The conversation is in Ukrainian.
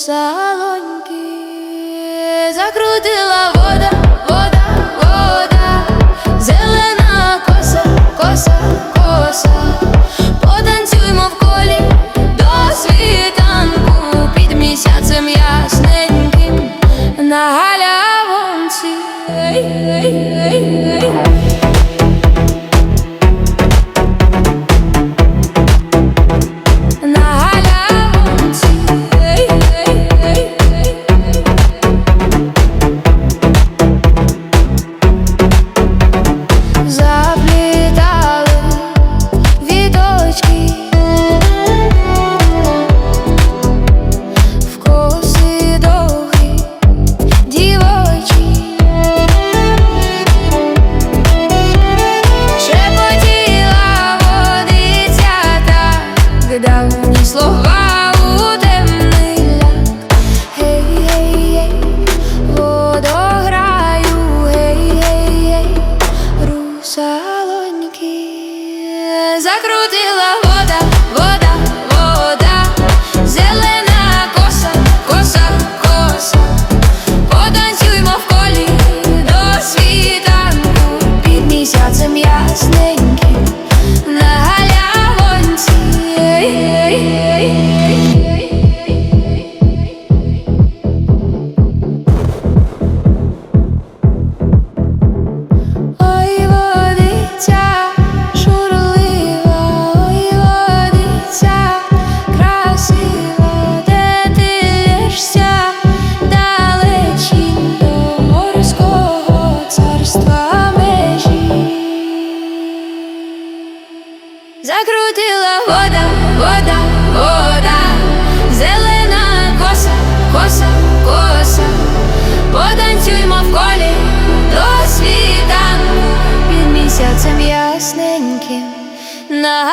русалоньки, закрутила вода, вода, вода, зелена в колі до світанку. Під місяцем ясненьким русалоньки. Закрутила вода, вода, вода, зелена коса, коса, коса. Потанцюймо в колі до світанку під місяцем ясненьким Закрутила вода, вода, вода, зелена коса, коса, коса, потанцюймо в колі до світанку. Під місяцем ясненьким на